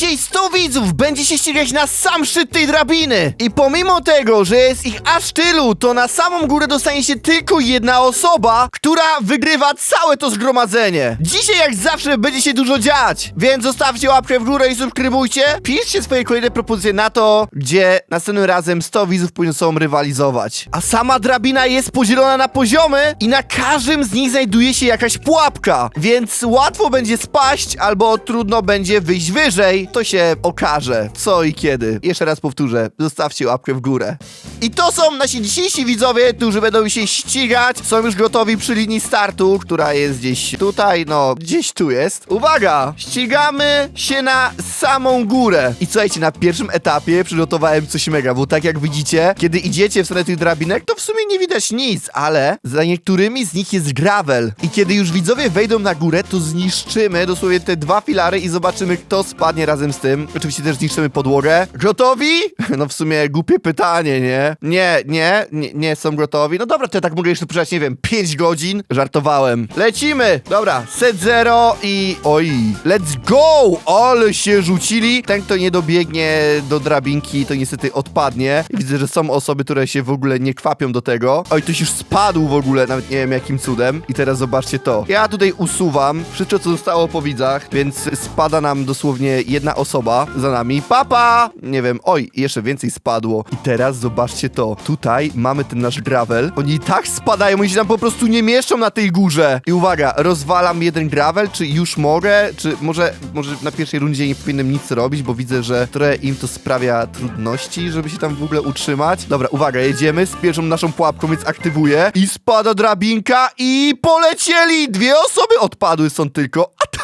Dzisiaj 100 widzów będzie się ścigać na sam szczyt tej drabiny. I pomimo tego, że jest ich aż tylu, to na samą górę dostanie się tylko jedna osoba, która wygrywa całe to zgromadzenie. Dzisiaj jak zawsze będzie się dużo dziać, więc zostawcie łapkę w górę i subskrybujcie. Piszcie swoje kolejne propozycje na to, gdzie następnym razem 100 widzów powinno sobą rywalizować. A sama drabina jest podzielona na poziomy i na każdym z nich znajduje się jakaś pułapka, więc łatwo będzie spaść albo trudno będzie wyjść wyżej. To się okaże, co i kiedy. Jeszcze raz powtórzę, zostawcie łapkę w górę. I to są nasi dzisiejsi widzowie, którzy będą się ścigać. Są już gotowi przy linii startu, która jest gdzieś tutaj, no, gdzieś tu jest. Uwaga! Ścigamy się na samą górę. I słuchajcie, na pierwszym etapie przygotowałem coś mega, bo tak jak widzicie, kiedy idziecie w stronę tych drabinek, to w sumie nie widać nic, ale za niektórymi z nich jest gravel. I kiedy już widzowie wejdą na górę, to zniszczymy dosłownie te dwa filary i zobaczymy, kto spadnie razem z tym. Oczywiście też zniszczymy podłogę. Gotowi? No w sumie głupie pytanie, nie? Nie, nie, nie, nie są gotowi. No dobra, to ja tak mogę jeszcze poczekać, nie wiem, 5 godzin. Żartowałem. Lecimy! Dobra, set zero i... Oj, let's go! Ale się rzucili. Ten, kto nie dobiegnie do drabinki, to niestety odpadnie. Widzę, że są osoby, które się w ogóle nie kwapią do tego. Oj, ktoś już spadł w ogóle, nawet nie wiem jakim cudem. I teraz zobaczcie to. Ja tutaj usuwam wszystko, co zostało po widzach, więc spada nam dosłownie jedna osoba za nami. Papa! Nie wiem, oj, jeszcze więcej spadło. I teraz zobaczcie to. Tutaj mamy ten nasz gravel. Oni i tak spadają, oni się tam po prostu nie mieszczą na tej górze. I uwaga, rozwalam jeden gravel, czy już mogę? Czy może, może na pierwszej rundzie nie powinienem nic robić, bo widzę, że trochę im to sprawia trudności, żeby się tam w ogóle utrzymać. Dobra, uwaga, jedziemy z pierwszą naszą pułapką, więc aktywuję. I spada drabinka i polecieli! Dwie osoby odpadły są tylko, a jedna!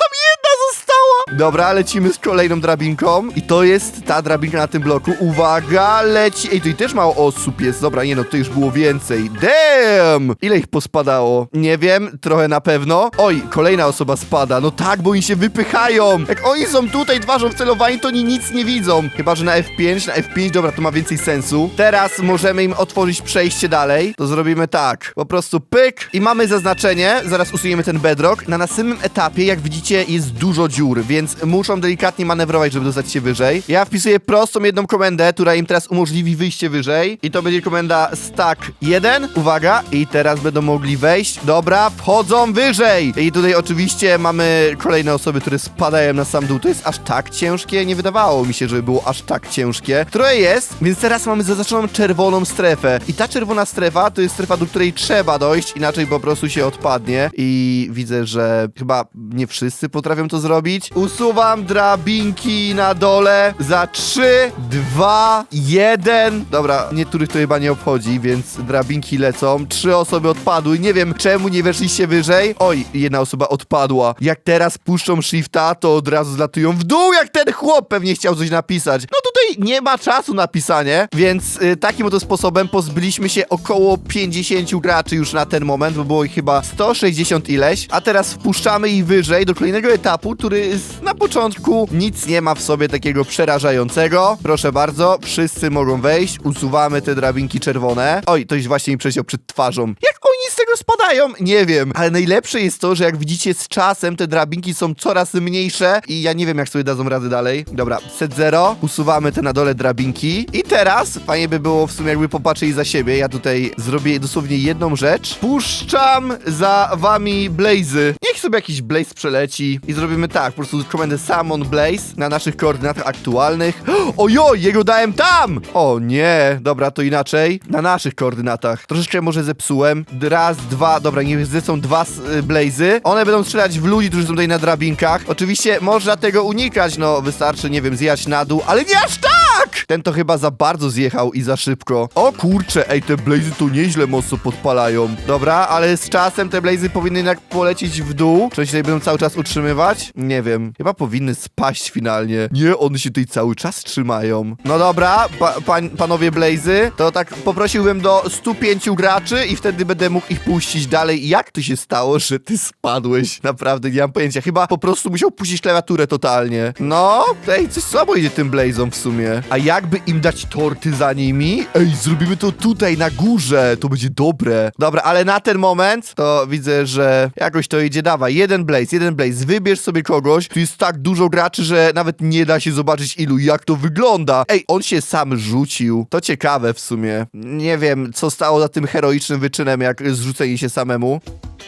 Dobra, lecimy z kolejną drabinką i to jest ta drabinka na tym bloku. Uwaga, leci... Ej, tu i też mało osób jest. Dobra, nie no, to już było więcej. Damn! Ile ich pospadało? Nie wiem, trochę na pewno. Oj, kolejna osoba spada. No tak, bo oni się wypychają. Jak oni są tutaj twarzą wcelowani, to oni nic nie widzą. Chyba, że na F5, na F5, dobra, to ma więcej sensu. Teraz możemy im otworzyć przejście dalej. To zrobimy tak. Po prostu pyk i mamy zaznaczenie. Zaraz usuniemy ten bedrock. Na następnym etapie, jak widzicie, jest dużo dziur, więc muszą delikatnie manewrować, żeby dostać się wyżej. Ja wpisuję prostą jedną komendę, która im teraz umożliwi wyjście wyżej. I to będzie komenda stack 1. Uwaga, i teraz będą mogli wejść. Dobra, wchodzą wyżej. I tutaj oczywiście mamy kolejne osoby, które spadają na sam dół. To jest aż tak ciężkie? Nie wydawało mi się, żeby było aż tak ciężkie. Które jest, więc teraz mamy zaznaczoną czerwoną strefę. I ta czerwona strefa to jest strefa, do której trzeba dojść, inaczej po prostu się odpadnie. I widzę, że chyba nie wszyscy potrafią to zrobić. Usuwam drabinki na dole za 3, 2, 1. Dobra, niektórych to chyba nie obchodzi, więc drabinki lecą. Trzy osoby odpadły. Nie wiem, czemu nie weszliście wyżej. Oj, jedna osoba odpadła. Jak teraz puszczą shifta, to od razu zlatują w dół, jak ten chłop pewnie chciał coś napisać. No nie ma czasu na pisanie, więc y, takim oto sposobem pozbyliśmy się około 50 graczy już na ten moment, bo było ich chyba 160 ileś. A teraz wpuszczamy ich wyżej do kolejnego etapu, który na początku nic nie ma w sobie takiego przerażającego. Proszę bardzo, wszyscy mogą wejść. Usuwamy te drabinki czerwone. Oj, ktoś właśnie mi przejdzie przed twarzą. Jak oni z tego spadają? Nie wiem. Ale najlepsze jest to, że jak widzicie z czasem te drabinki są coraz mniejsze i ja nie wiem jak sobie dadzą radę dalej. Dobra, set zero. Usuwamy te na dole drabinki. I teraz fajnie by było w sumie jakby popatrzyli za siebie. Ja tutaj zrobię dosłownie jedną rzecz. Puszczam za wami blazy. Niech sobie jakiś blaze przeleci i zrobimy tak, po prostu komendę summon blaze na naszych koordynatach aktualnych. Ojoj, jego dałem tam! O nie, dobra, to inaczej. Na naszych koordynatach. Troszeczkę może zepsułem. Raz, dwa, dobra, niech zlecą dwa y, blazy. One będą strzelać w ludzi, którzy są tutaj na drabinkach. Oczywiście można tego unikać, no wystarczy, nie wiem, zjechać na dół, ale nie aż tak! Ten to chyba za bardzo zjechał i za szybko. O kurczę, ej, te blazy to nieźle mocno podpalają. Dobra, ale z czasem te blazy powinny jednak polecieć w dół. Czy oni się będą cały czas utrzymywać? Nie wiem. Chyba powinny spaść finalnie. Nie, one się tutaj cały czas trzymają. No dobra, pa, pań, panowie blazy, to tak poprosiłbym do 105 graczy i wtedy będę mógł ich puścić dalej. Jak to się stało, że ty spadłeś? Naprawdę, nie mam pojęcia. Chyba po prostu musiał puścić klawiaturę totalnie. No, ej, coś słabo idzie tym blazom w sumie. A jakby im dać torty za nimi? Ej, zrobimy to tutaj, na górze, to będzie dobre. Dobra, ale na ten moment to widzę, że jakoś to idzie. Dawaj, jeden Blaze, jeden Blaze, wybierz sobie kogoś. Tu jest tak dużo graczy, że nawet nie da się zobaczyć ilu, jak to wygląda. Ej, on się sam rzucił. To ciekawe w sumie. Nie wiem, co stało za tym heroicznym wyczynem, jak zrzucenie się samemu.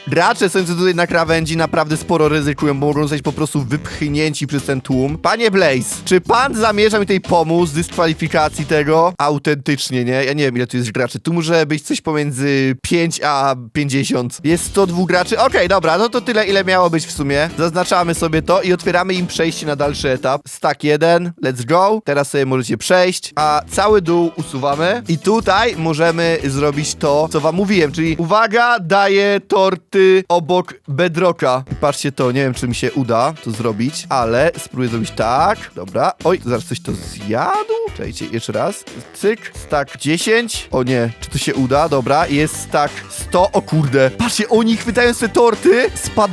Gracze stojący tutaj na krawędzi naprawdę sporo ryzykują, bo mogą zostać po prostu wypchnięci przez ten tłum. Panie Blaze, czy pan zamierza mi tutaj pomóc dyskwalifikacji tego? Autentycznie, nie? Ja nie wiem, ile tu jest graczy. Tu może być coś pomiędzy 5 a 50. Jest 102 graczy? Okej, dobra, no to tyle, ile miało być w sumie. Zaznaczamy sobie to i otwieramy im przejście na dalszy etap. Stack 1, let's go. Teraz sobie możecie przejść, a cały dół usuwamy. I tutaj możemy zrobić to, co wam mówiłem, czyli uwaga, daję torty obok bedrocka. Patrzcie to, nie wiem, czy mi się uda to zrobić, ale spróbuję zrobić tak. Dobra. Oj, zaraz coś to zjadł. Czekajcie, jeszcze raz. Cyk, stack 10. O nie, czy to się uda? Dobra, jest stack 100. O kurde. Patrzcie, oni chwytając te torty spadają.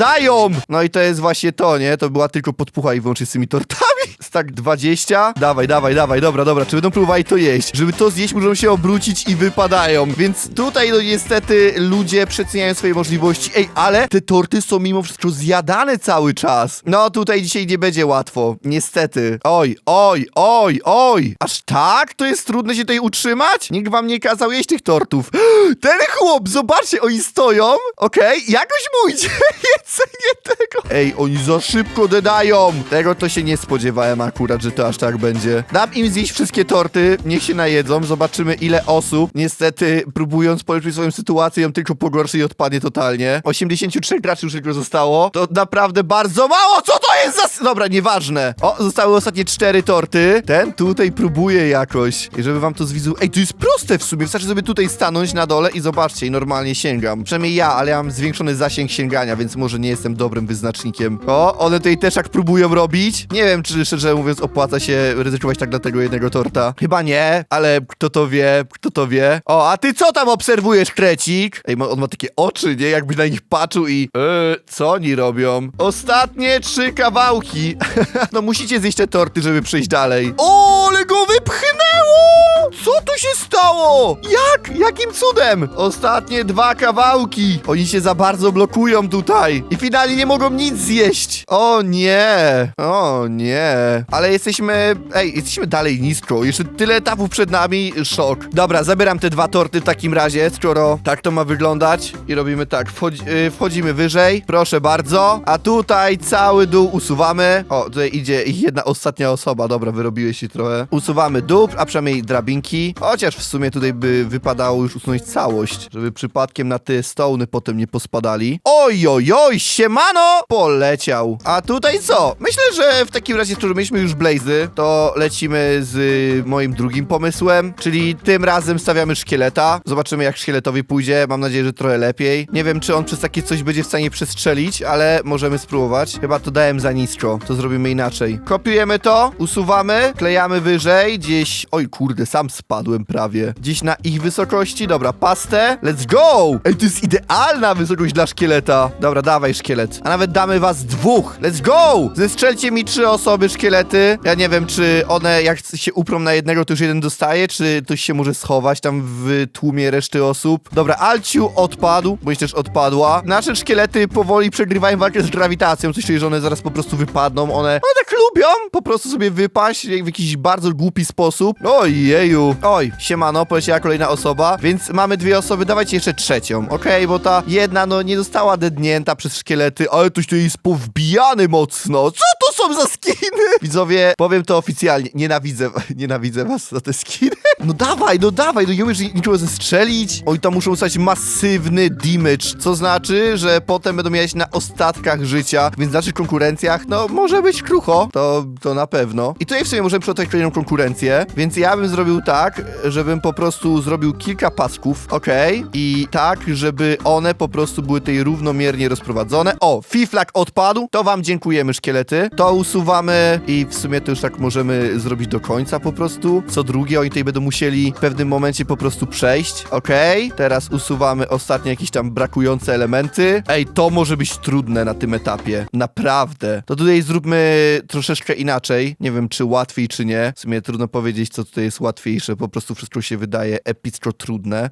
No i to jest właśnie to, nie? To była tylko podpucha i wyłącznie z tymi tortami. Stack 20. Dawaj, dawaj, dawaj, dobra, dobra. Czy będą próbowali to jeść? Żeby to zjeść, muszą się obrócić i wypadają. Więc tutaj, no niestety, ludzie przeceniają swoje możliwości. Ej, ale te torty są mimo wszystko zjadane cały czas. No tutaj dzisiaj nie będzie łatwo. Niestety. Oj, oj, oj, oj. Aż tak? To jest trudne się tutaj utrzymać? Nikt wam nie kazał jeść tych tortów. Ten chłop, zobaczcie, oni stoją. Okej, jakoś mu idzie jedzenie tego. Ej, oni za szybko dodają. Tego to się nie spodziewałem akurat, że to aż tak będzie. Dam im zjeść wszystkie torty, niech się najedzą, zobaczymy ile osób. Niestety, próbując polepszyć swoją sytuację, ją tylko pogorszy i odpadnie totalnie. 83 graczy już tylko zostało. To naprawdę bardzo mało. Co to jest za... Dobra, nieważne. O, zostały ostatnie cztery torty. Ten tutaj próbuje jakoś. I żeby wam to zwizu... Ej, to jest proste w sumie. Wystarczy sobie tutaj stanąć na dole i zobaczcie, i normalnie sięgam. Przynajmniej ja, ale ja mam zwiększony zasięg sięgania, więc może nie jestem dobrym wyznacznikiem. O, one tutaj też jak próbują robić. Nie wiem, czy szczerze mówiąc opłaca się ryzykować tak dla tego jednego torta. Chyba nie, ale kto to wie, kto to wie. O, a ty co tam obserwujesz, krecik? Ej, on ma takie oczy, nie? Jakby na nich patrzył i... Eee, co oni robią? Ostatnie trzy kawałki. no musicie zjeść te torty, żeby przejść dalej. O, ale go wypchnęło! Co tu się stało? Jak? Jakim cudem? Ostatnie dwa kawałki. Oni się za bardzo blokują tutaj. I finalnie nie mogą nic zjeść. O nie. O nie. Ale jesteśmy... Ej, jesteśmy dalej nisko. Jeszcze tyle etapów przed nami. Szok. Dobra, zabieram te dwa torty w takim razie, skoro tak to ma wyglądać. I robimy tak. Wchodzi, yy, wchodzimy wyżej. Proszę bardzo. A tutaj cały dół usuwamy. O, tutaj idzie jedna ostatnia osoba. Dobra, wyrobiłeś się trochę. Usuwamy dół, a przynajmniej drabinki. Chociaż w sumie tutaj by wypadało już usunąć całość, żeby przypadkiem na te stołny potem nie pospadali. Oj, oj, siemano! Poleciał. A tutaj co? Myślę, że w takim razie, skoro mieliśmy już blazy, to lecimy z moim drugim pomysłem, czyli tym razem stawiamy szkieleta. Zobaczymy, jak szkieletowi pójdzie. Mam nadzieję, że trochę lepiej. Nie wiem, czy on przez takie coś będzie w stanie przestrzelić, ale możemy spróbować. Chyba to dałem za nisko. To zrobimy inaczej. Kopiujemy to, usuwamy, klejamy wyżej, gdzieś... Oj, kurde, sam spadłem prawie. Gdzieś na ich wysokości. Dobra, pastę. Let's go! Ej, to jest idealna wysokość dla szkieleta. Dobra, dawaj szkielet. A nawet damy was dwóch. Let's go! Zestrzelcie mi trzy osoby szkielety. Ja nie wiem, czy one jak się uprą na jednego, to już jeden dostaje, czy ktoś się może schować tam w tłumie reszty osób. Dobra, Alciu odpadł, bądź też odpadła. Nasze szkielety powoli przegrywają walkę z grawitacją, coś czuję, że one zaraz po prostu wypadną. One, one tak lubią po prostu sobie wypaść w jakiś bardzo głupi sposób. Oj, Oj, siemano, poleciała kolejna osoba, więc mamy dwie osoby, dawajcie jeszcze trzecią, okej? Bo ta jedna, no, nie została dednięta przez szkielety, ale ktoś tu jest powbijany mocno. Co to są za skiny? Widzowie, powiem to oficjalnie, nienawidzę, nienawidzę was za te skiny. No dawaj, no dawaj, no nie umiesz niczego zestrzelić. Oj, tam muszą stać masywny damage, co znaczy, że potem będą mieć na ostatkach życia, więc w naszych konkurencjach, no, może być krucho, to, to na pewno. I tutaj w sumie możemy przygotować kolejną konkurencję, więc ja bym zrobił tak, żebym po prostu zrobił kilka pasków, okej? I tak, żeby one po prostu były tutaj równomiernie rozprowadzone. O, fiflak odpadł, to wam dziękujemy, szkielety. To usuwamy i w sumie to już tak możemy zrobić do końca po prostu. Co drugie, oni tutaj będą musieli w pewnym momencie po prostu przejść. Okej, teraz usuwamy ostatnie jakieś tam brakujące elementy. Ej, to może być trudne na tym etapie. Naprawdę. To tutaj zróbmy troszeczkę inaczej. Nie wiem, czy łatwiej, czy nie. W sumie trudno powiedzieć, co tutaj jest łatwiejsze. Po prostu wszystko się wydaje epicko trudne.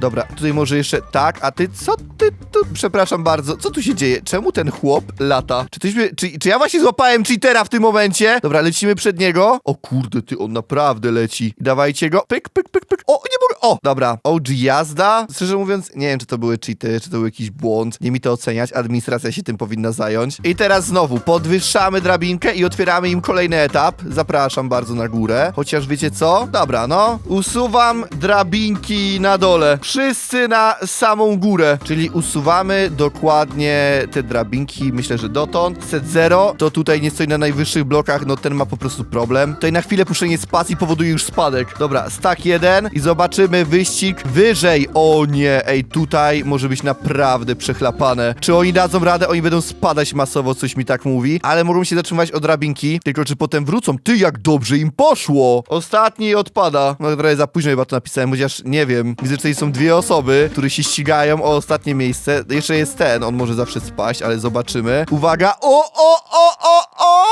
Dobra, tutaj może jeszcze tak, a ty co ty tu? Przepraszam bardzo, co tu się dzieje? Czemu ten chłop lata? Czy, tyś, mnie- czy, czy ja właśnie złapałem cheatera w tym momencie? Dobra, lecimy przed niego. O kurde, ty, on naprawdę leci. Dawajcie go. Pyk, pyk, pyk, pyk. O, nie mogę. O, dobra. OG jazda. Szczerze mówiąc, nie wiem, czy to były cheaty, czy to był jakiś błąd. Nie mi to oceniać, administracja się tym powinna zająć. I teraz znowu, podwyższamy drabinkę i otwieramy im kolejny etap. Zapraszam bardzo na górę. Chociaż wiecie co? Dobra, no. Usuwam drabinki na dole. Wszyscy na samą górę. Czyli usuwamy dokładnie te drabinki, myślę, że dotąd. Set 0 to tutaj nie stoi na najwyższych blokach, no ten ma po prostu problem. Tutaj na chwilę puszczenie spacji powoduje już spadek. Dobra, stack 1 i zobaczymy wyścig wyżej. O nie, ej, tutaj może być naprawdę przechlapane. Czy oni dadzą radę? Oni będą spadać masowo, coś mi tak mówi, ale mogą się zatrzymać od drabinki, tylko czy potem wrócą? Ty, jak dobrze im poszło! Ostatni odpada. No trochę za późno chyba to napisałem, chociaż nie wiem. Widzę, że tutaj są dwie osoby, które się ścigają o ostatnie miejsce. Jeszcze jest ten, on może zawsze spaść, ale zobaczymy. Uwaga! O, o, o, o, o!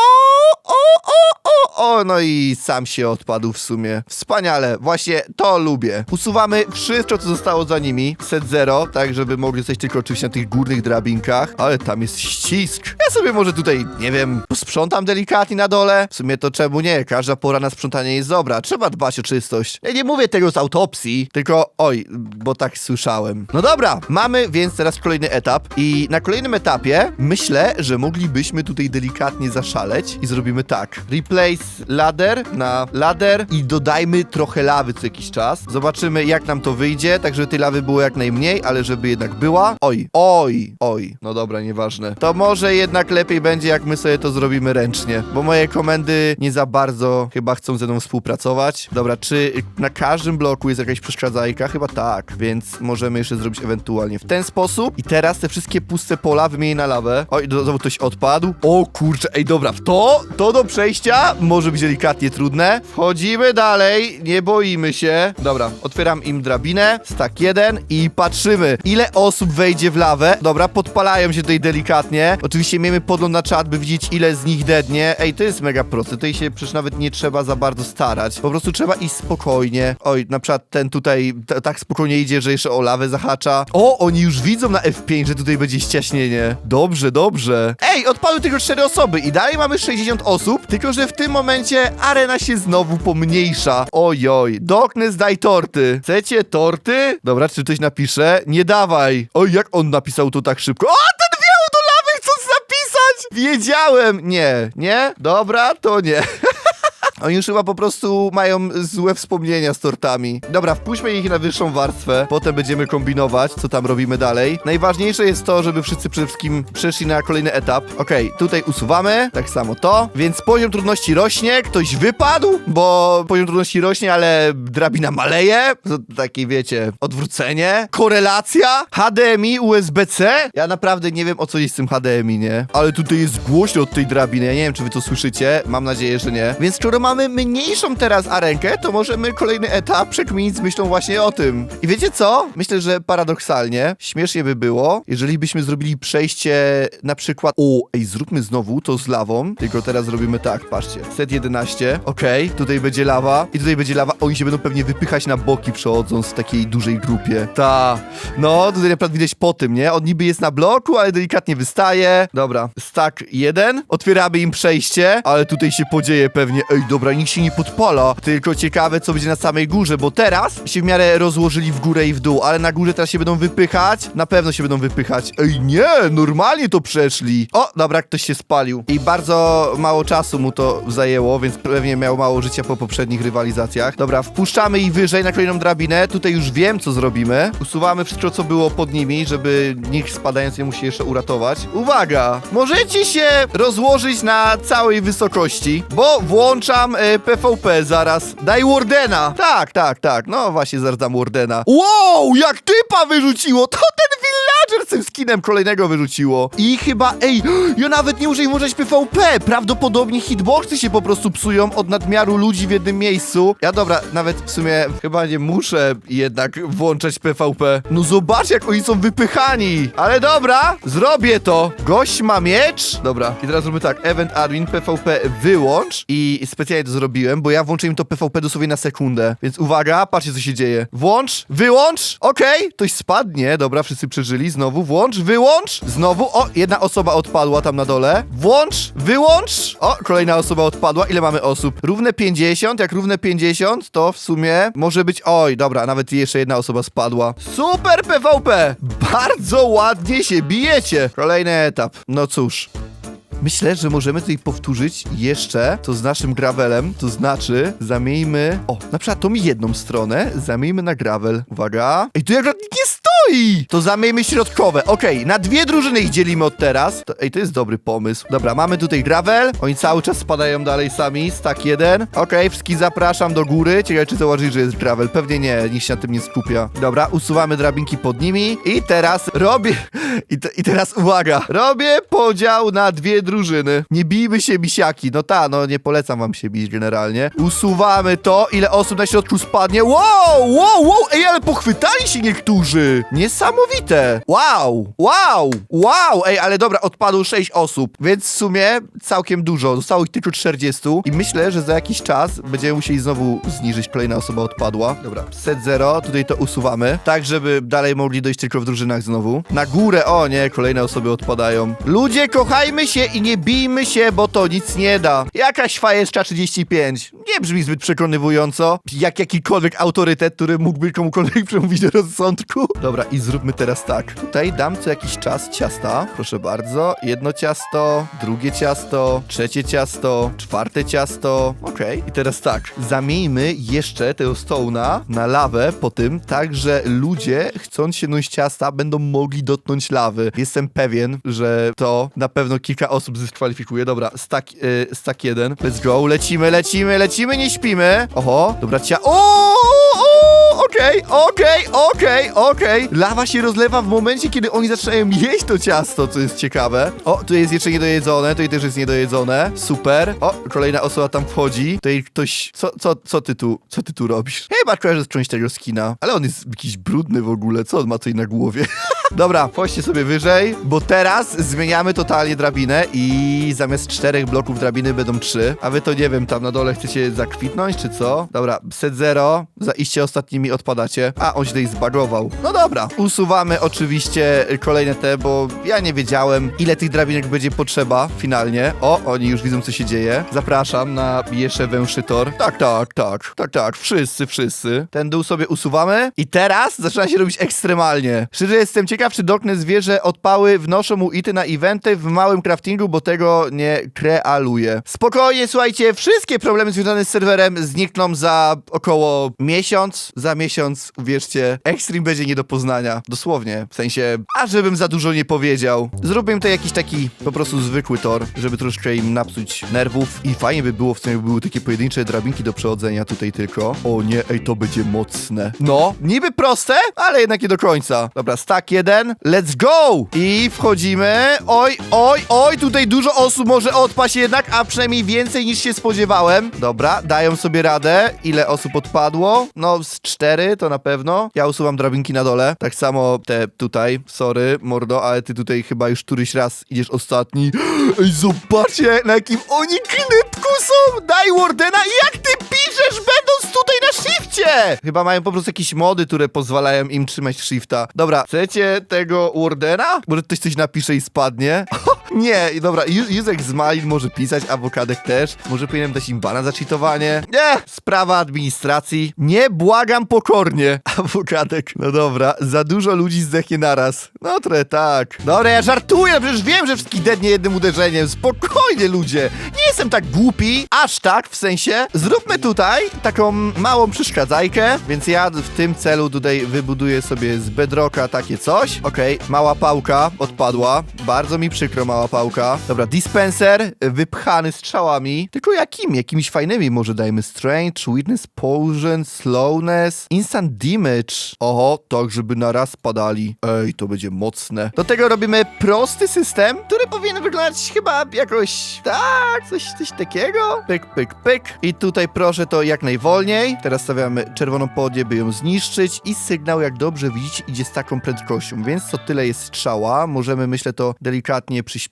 O, o, o, o, no i sam się odpadł w sumie. Wspaniale, właśnie to lubię. Usuwamy wszystko, co zostało za nimi. Set zero, tak żeby mogli zostać tylko oczywiście na tych górnych drabinkach, ale tam jest ścisk. Ja sobie może tutaj, nie wiem, posprzątam delikatnie na dole. W sumie to czemu nie? Każda pora na sprzątanie jest dobra. Trzeba dbać o czystość. Ja nie mówię tego z autopsji, tylko oj, bo tak słyszałem. No dobra, mamy więc teraz kolejny etap i na kolejnym etapie myślę, że moglibyśmy tutaj delikatnie zaszaleć i zrobimy tak. Replace ladder na ladder i dodajmy trochę lawy co jakiś czas. Zobaczymy jak nam to wyjdzie, tak żeby tej lawy było jak najmniej, ale żeby jednak była. Oj, oj, oj. No dobra, nieważne. To może jednak lepiej będzie jak my sobie to zrobimy ręcznie, bo moje komendy nie za bardzo chyba chcą ze mną współpracować. Dobra, czy na każdym bloku jest jakaś przeszkadzajka? Chyba tak, więc możemy jeszcze zrobić ewentualnie w ten sposób. I teraz te wszystkie puste pola wymienię na lawę. Oj, znowu ktoś odpadł. O kurczę, ej dobra, w to, to do przejścia może być delikatnie trudne. Wchodzimy dalej, nie boimy się. Dobra, otwieram im drabinę, stack jeden i patrzymy, ile osób wejdzie w lawę. Dobra, podpalają się tutaj delikatnie. Oczywiście miejmy podgląd na czat, by widzieć, ile z nich dednie. Ej, to jest mega proste, tutaj się przecież nawet nie trzeba za bardzo starać. Po prostu trzeba iść spokojnie. Oj, na przykład ten tutaj tak spokojnie idzie, że jeszcze o lawę zahacza. O, oni już widzą na F5, że tutaj będzie ściaśnienie. Dobrze, dobrze. Ej, odpadły tylko 4 osoby i dalej mamy 60 osób, tylko że w tym momencie arena się znowu pomniejsza. Ojoj, Darkness daj torty. Chcecie torty? Dobra, czy ktoś napisze? Nie dawaj. Oj, jak on napisał to tak szybko? O, ten wjechał do lawy, chcąc napisać! Wiedziałem! Nie, nie? Dobra, to nie. Oni już chyba po prostu mają złe wspomnienia z tortami. Dobra, wpuśćmy ich na wyższą warstwę, potem będziemy kombinować, co tam robimy dalej. Najważniejsze jest to, żeby wszyscy przede wszystkim przeszli na kolejny etap. Okej, tutaj usuwamy, tak samo to, więc poziom trudności rośnie, ktoś wypadł, bo poziom trudności rośnie, ale drabina maleje. To takie, wiecie, odwrócenie, korelacja, HDMI, USB-C. Ja naprawdę nie wiem, o co jest z tym HDMI, nie? Ale tutaj jest głośno od tej drabiny, ja nie wiem, czy wy to słyszycie, mam nadzieję, że nie. Więc skoro mniejszą teraz arenkę, to możemy kolejny etap przekminić z myślą właśnie o tym. I wiecie co? Myślę, że paradoksalnie śmiesznie by było, jeżeli byśmy zrobili przejście na przykład... O, ej, zróbmy znowu to z lawą, tylko teraz zrobimy tak, patrzcie. Set 11, okej, tutaj będzie lawa i tutaj będzie lawa. Oni się będą pewnie wypychać na boki przechodząc w takiej dużej grupie. Ta, no, tutaj naprawdę widać po tym, nie? On niby jest na bloku, ale delikatnie wystaje. Dobra, stack 1, otwieramy im przejście, ale tutaj się podzieje pewnie. Ej, dobra, nikt się nie podpala. Tylko ciekawe, co będzie na samej górze, bo teraz się w miarę rozłożyli w górę i w dół, ale na górze teraz się będą wypychać. Na pewno się będą wypychać. Ej, nie, normalnie to przeszli. O, dobra, ktoś się spalił. I bardzo mało czasu mu to zajęło, więc pewnie miał mało życia po poprzednich rywalizacjach. Dobra, wpuszczamy ich wyżej na kolejną drabinę. Tutaj już wiem, co zrobimy. Usuwamy wszystko, co było pod nimi, żeby nikt spadając nie musi jeszcze uratować. Uwaga! Możecie się rozłożyć na całej wysokości, bo włączam mam e, PvP zaraz. Daj Wardena. Tak, tak, tak. No właśnie, zaraz dam Wardena. Wow, jak typa wyrzuciło. To ten villager z tym skinem kolejnego wyrzuciło. I chyba, ej, ja nawet nie muszę użyć PvP. Prawdopodobnie hitboxy się po prostu psują od nadmiaru ludzi w jednym miejscu. Ja dobra, nawet w sumie chyba nie muszę jednak włączać PvP. No zobacz, jak oni są wypychani. Ale dobra, zrobię to. Gość ma miecz. Dobra, i teraz zróbmy tak. Event admin PvP wyłącz. I specjalnie to zrobiłem, bo ja włączyłem to PvP dosłownie na sekundę. Więc uwaga, patrzcie co się dzieje. Włącz, wyłącz. Okej, ktoś spadnie. Dobra, wszyscy przeżyli. Znowu włącz, wyłącz. Znowu, o, jedna osoba odpadła tam na dole. Włącz, wyłącz. O, kolejna osoba odpadła. Ile mamy osób? Równe 50. Jak równe 50, to w sumie może być... Oj, dobra, nawet jeszcze jedna osoba spadła. Super PvP! Bardzo ładnie się bijecie. Kolejny etap. No cóż. Myślę, że możemy tutaj powtórzyć jeszcze to z naszym gravelem, to znaczy zamieńmy... O, na przykład tą jedną stronę zamieńmy na gravel. Uwaga. Ej, tu nikt nie stoi! To zamieńmy środkowe. Okej, na dwie drużyny ich dzielimy od teraz. To, ej, to jest dobry pomysł. Dobra, mamy tutaj gravel. Oni cały czas spadają dalej sami. Stack jeden. Okej, wszystkich zapraszam do góry. Ciekawe, czy zauważyli, że jest gravel. Pewnie nie, nikt się na tym nie skupia. Dobra, usuwamy drabinki pod nimi. I teraz robię... I, te, I teraz uwaga. Robię podział na dwie drużyny. Nie bijmy się misiaki. No ta, no nie polecam wam się bić generalnie. Usuwamy to. Ile osób na środku spadnie? Wow, wow, wow. Ej, ale pochwytali się niektórzy. Niesamowite. Wow, wow, wow. Ej, ale dobra, odpadło 6 osób, więc w sumie całkiem dużo. Zostało ich tylko 40 i myślę, że za jakiś czas będziemy musieli znowu zniżyć. Kolejna osoba odpadła. Dobra, set zero. Tutaj to usuwamy, tak żeby dalej mogli dojść tylko w drużynach znowu. Na górę, o nie, kolejne osoby odpadają. Ludzie, kochajmy się i nie bijmy się, bo to nic nie da. Jakaś fajeczka 35. Nie brzmi zbyt przekonywująco, jak jakikolwiek autorytet, który mógłby komukolwiek przemówić do rozsądku. Dobra, i zróbmy teraz tak. Tutaj dam co jakiś czas ciasta. Proszę bardzo. Jedno ciasto, drugie ciasto, trzecie ciasto, czwarte ciasto. Okej. I teraz tak. Zamieńmy jeszcze tego stołna na lawę po tym, tak, że ludzie, chcąc się ciasta, będą mogli dotknąć lawy. Jestem pewien, że to na pewno kilka osób dyskwalifikuje. Dobra, stack, yy, stack jeden. Let's go. Lecimy, lecimy, lecimy, nie śpimy. Oho, dobra, cia... O! Okej, okej, okej, okej. Lawa się rozlewa w momencie, kiedy oni zaczynają jeść to ciasto, co jest ciekawe. O, tu jest jeszcze niedojedzone, tutaj też jest niedojedzone. Super. O, kolejna osoba tam wchodzi. Tutaj ktoś... Co, co, co ty tu, co ty tu robisz? Chyba kojarzę część tego skina, ale on jest jakiś brudny w ogóle. Co on ma tutaj na głowie? Dobra, chodźcie sobie wyżej, bo teraz zmieniamy totalnie drabinę i zamiast czterech bloków drabiny będą trzy. A wy to nie wiem, tam na dole chcecie zakwitnąć, czy co? Dobra, set zero, za iście ostatnimi odpadacie. A, on tutaj zbagował. No dobra, usuwamy oczywiście kolejne te, bo ja nie wiedziałem, ile tych drabinek będzie potrzeba finalnie. O, oni już widzą, co się dzieje. Zapraszam na jeszcze węższy tor. Tak, tak, tak, tak, tak, wszyscy, wszyscy. Ten dół sobie usuwamy i teraz zaczyna się robić ekstremalnie. Szczerze jestem ciekaw, czy Dokne zwierzę odpały wnoszą mu ity na eventy w małym craftingu, bo tego nie krealuje. Spokojnie, słuchajcie, wszystkie problemy związane z serwerem znikną za około miesiąc. Za miesiąc, uwierzcie, Extreme będzie nie do poznania. Dosłownie. W sensie, a żebym za dużo nie powiedział. Zróbmy to jakiś taki po prostu zwykły tor, żeby troszkę im napsuć nerwów. I fajnie by było, w sumie by były takie pojedyncze drabinki do przechodzenia tutaj tylko. O nie, ej, to będzie mocne. No, niby proste, ale jednak nie do końca. Dobra, stack jeden. Let's go! I wchodzimy. Oj, oj, oj, tutaj dużo osób może odpaść jednak, a przynajmniej więcej niż się spodziewałem. Dobra, dają sobie radę. Ile osób odpadło? No, z cztery to na pewno. Ja usuwam drabinki na dole. Tak samo te tutaj. Sorry, mordo, ale ty tutaj chyba już któryś raz idziesz ostatni. Ej, zobaczcie, na jakim oni knypku są! Daj Wardena i jak ty piszesz, będąc tutaj na shifcie! Chyba mają po prostu jakieś mody, które pozwalają im trzymać shifta. Dobra, chcecie tego Wardena? Może ktoś coś napisze i spadnie? Nie, dobra, Józek z Malin może pisać, awokadek też. Może powinienem dać im bana za cheatowanie? Nie, sprawa administracji. Nie błagam pokornie. Awokadek, no dobra, za dużo ludzi zdechnie naraz. No trochę tak. Dobra, ja żartuję, przecież wiem, że wszystkich dednie jednym uderzeniem. Spokojnie, ludzie. Nie jestem tak głupi, aż tak, w sensie. Zróbmy tutaj taką małą przeszkadzajkę, więc ja w tym celu tutaj wybuduję sobie z bedrocka takie coś. Okej, mała pałka odpadła. Bardzo mi przykro, mała mała pałka. Dobra, dispenser wypchany strzałami. Tylko jakimi? Jakimiś fajnymi może dajmy strange, witness, potion, slowness, instant damage. Oho, tak żeby na raz padali. Ej, to będzie mocne. Do tego robimy prosty system, który powinien wyglądać chyba jakoś tak, coś, coś takiego. Pyk, pyk, pyk. I tutaj proszę to jak najwolniej. Teraz stawiamy czerwoną podię, by ją zniszczyć i sygnał, jak dobrze widzicie, idzie z taką prędkością, więc co tyle jest strzała. Możemy, myślę, to delikatnie przyspieszyć.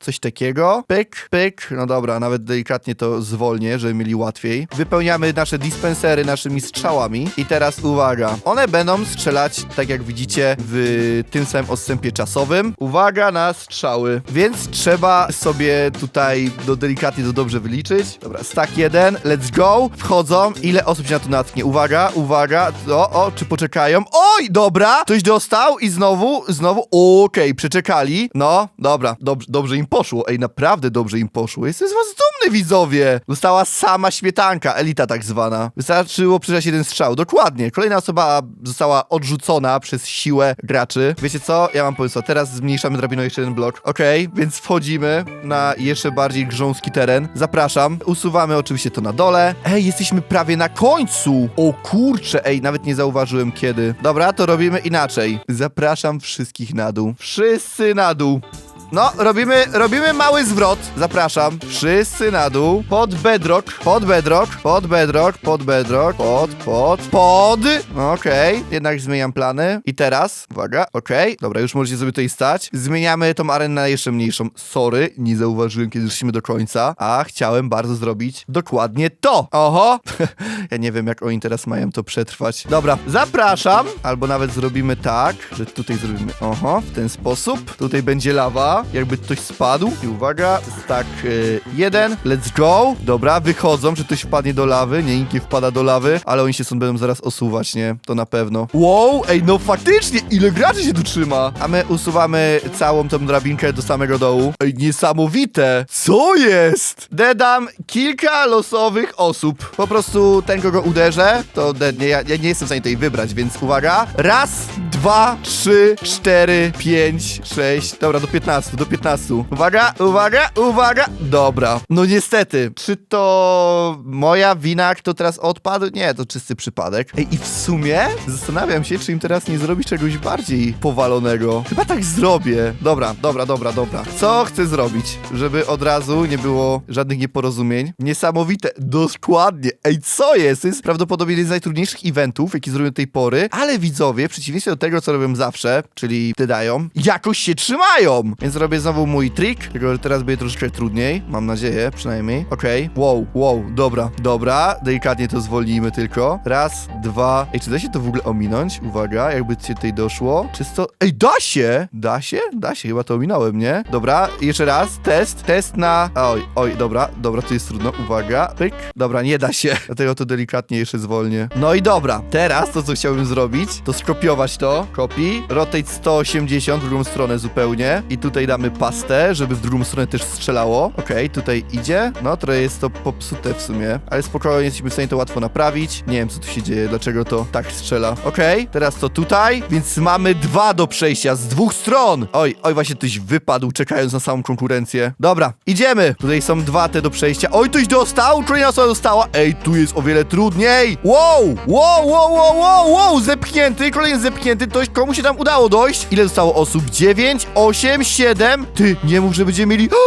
Coś takiego. Pyk, pyk. No dobra, nawet delikatnie to zwolnię, żeby mieli łatwiej. Wypełniamy nasze dispensery naszymi strzałami. I teraz uwaga. One będą strzelać, tak jak widzicie, w tym samym odstępie czasowym. Uwaga na strzały. Więc trzeba sobie tutaj do delikatnie to dobrze wyliczyć. Dobra, stack jeden, let's go. Wchodzą. Ile osób się na to natknie? Uwaga, uwaga. O, o, czy poczekają? Oj, dobra. Ktoś dostał i znowu, znowu, okej, przeczekali. No, dobra, dobrze, dobrze im poszło. Ej, naprawdę dobrze im poszło. Jestem z was dumny, widzowie. Została sama śmietanka, elita tak zwana. Wystarczyło przeżyć jeden strzał. Dokładnie. Kolejna osoba została odrzucona przez siłę graczy. Wiecie co? Ja mam pomysł. Teraz zmniejszamy drabiną jeszcze jeden blok. Okej, więc wchodzimy na jeszcze bardziej grząski teren. Zapraszam. Usuwamy oczywiście to na dole. Ej, jesteśmy prawie na końcu. O kurczę, ej, nawet nie zauważyłem kiedy. Dobra, to robimy inaczej. Zapraszam wszystkich na dół. Wszyscy na dół. No, robimy, robimy mały zwrot. Zapraszam. Wszyscy na dół. Pod bedrock, pod bedrock, pod bedrock, pod bedrock, pod, pod, pod. Okej, jednak zmieniam plany. I teraz, uwaga, okej. Dobra, już możecie sobie tutaj stać. Zmieniamy tą arenę na jeszcze mniejszą. Sorry, nie zauważyłem, kiedy szliśmy do końca. A chciałem bardzo zrobić dokładnie to. Oho. ja nie wiem, jak oni teraz mają to przetrwać. Dobra, zapraszam. Albo nawet zrobimy tak, że tutaj zrobimy, oho, w ten sposób. Tutaj będzie lawa jakby ktoś spadł. I uwaga, tak, y, jeden, let's go. Dobra, wychodzą, czy ktoś wpadnie do lawy. Nie, nikt nie wpada do lawy, ale oni się stąd będą zaraz osuwać, nie? To na pewno. Wow, ej, no faktycznie, ile graczy się tu trzyma? A my usuwamy całą tą drabinkę do samego dołu. Ej, niesamowite. Co jest? Dedam kilka losowych osób. Po prostu ten, kogo uderzę, to dednie. Ja, ja nie jestem w stanie tutaj wybrać, więc uwaga. Raz, dwa, trzy, cztery, pięć, sześć. Dobra, do 15, do 15. Uwaga, uwaga, uwaga. Dobra. No niestety. Czy to moja wina, kto teraz odpadł? Nie, to czysty przypadek. Ej, i w sumie zastanawiam się, czy im teraz nie zrobić czegoś bardziej powalonego. Chyba tak zrobię. Dobra, dobra, dobra, dobra. Co chcę zrobić, żeby od razu nie było żadnych nieporozumień? Niesamowite. Dokładnie. Ej, co jest? To jest prawdopodobnie jeden z najtrudniejszych eventów, jaki zrobiłem do tej pory, ale widzowie, w przeciwieństwie do tego, co robią zawsze, czyli dodają, jakoś się trzymają. Więc robię znowu mój trik, tylko teraz będzie troszeczkę trudniej. Mam nadzieję, przynajmniej. Okej. Wow, wow, dobra, dobra. Delikatnie to zwolnijmy tylko. Raz, dwa. Ej, czy da się to w ogóle ominąć? Uwaga, jakby ci tutaj doszło. Czysto. Ej, da się! Da się? Da się, chyba to ominąłem, nie? Dobra, jeszcze raz. Test. Test na. Oj, oj, dobra, dobra, tu jest trudno. Uwaga. Pyk. Dobra, nie da się. Dlatego to delikatnie jeszcze zwolnię. No i dobra. Teraz to, co chciałbym zrobić, to skopiować to. Copy. Rotate 180 w drugą stronę zupełnie. I tutaj damy pastę, żeby w drugą stronę też strzelało. Okej, tutaj idzie. No, trochę jest to popsute w sumie, ale spokojnie jesteśmy w stanie to łatwo naprawić. Nie wiem, co tu się dzieje, dlaczego to tak strzela. Okej, teraz to tutaj, więc mamy dwa do przejścia z dwóch stron. Oj, oj, właśnie ktoś wypadł, czekając na samą konkurencję. Dobra, idziemy. Tutaj są dwa te do przejścia. Oj, ktoś dostał, kolejna osoba dostała. Ej, tu jest o wiele trudniej. Wow, wow, wow, wow, wow, wow, zepchnięty, kolejny zepchnięty. Ktoś, komu się tam udało dojść? Ile zostało osób? 9, 8, 7. Ty, nie mów, że będziemy mieli...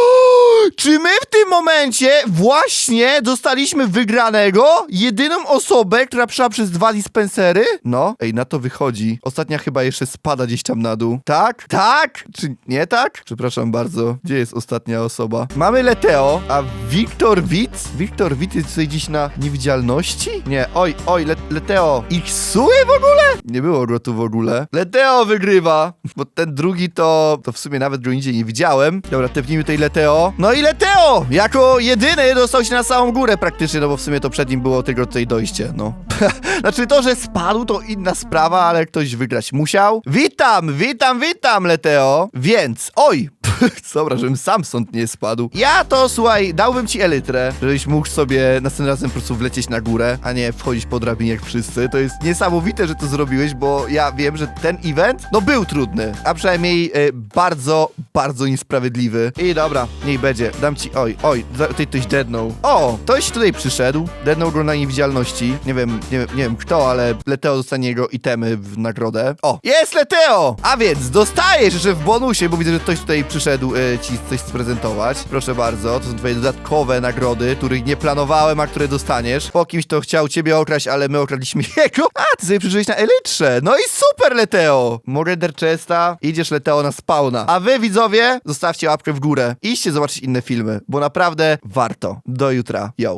Czy my w tym momencie właśnie dostaliśmy wygranego? Jedyną osobę, która przeszła przez dwa dispensery? No, ej, na to wychodzi. Ostatnia chyba jeszcze spada gdzieś tam na dół. Tak? Tak? Czy nie tak? Przepraszam bardzo. Gdzie jest ostatnia osoba? Mamy Leteo, a Wiktor Witz? Wiktor Witz jest tutaj gdzieś na niewidzialności? Nie, oj, oj, Le Leteo. Ich suje w ogóle? Nie było go tu w ogóle. Leteo wygrywa, bo ten drugi to, to w sumie nawet go nie widziałem. Dobra, tepnijmy tej Leteo. No i Leteo! Jako jedyny dostał się na samą górę praktycznie, no bo w sumie to przed nim było tylko tutaj dojście, no. znaczy to, że spadł to inna sprawa, ale ktoś wygrać musiał. Witam, witam, witam Leteo. Więc, oj, Dobra, żebym sam stąd nie spadł. Ja to, słuchaj, dałbym ci elytrę, żebyś mógł sobie następnym razem po prostu wlecieć na górę, a nie wchodzić po drabinie jak wszyscy. To jest niesamowite, że to zrobiłeś, bo ja wiem, że ten event, no był trudny, a przynajmniej e, bardzo, bardzo niesprawiedliwy. I dobra, niech będzie. Dam ci, oj, oj, tutaj ktoś deadnął. O, ktoś tutaj przyszedł, deadnął go na niewidzialności. Nie wiem, nie, nie wiem kto, ale Leteo dostanie jego itemy w nagrodę. O, jest Leteo! A więc dostajesz jeszcze w bonusie, bo widzę, że ktoś tutaj przyszedł e, ci coś sprezentować. Proszę bardzo, to są twoje dodatkowe nagrody, których nie planowałem, a które dostaniesz. Po kimś to chciał ciebie okraść, ale my okradliśmy jego. A, ty sobie przyszedłeś na Elytrze. No i super, Leteo! Moreder Chesta, idziesz Leteo na spawna. A wy, widzowie, zostawcie łapkę w górę. Iście zobaczyć inne filmy, bo naprawdę warto. Do jutra. Yo.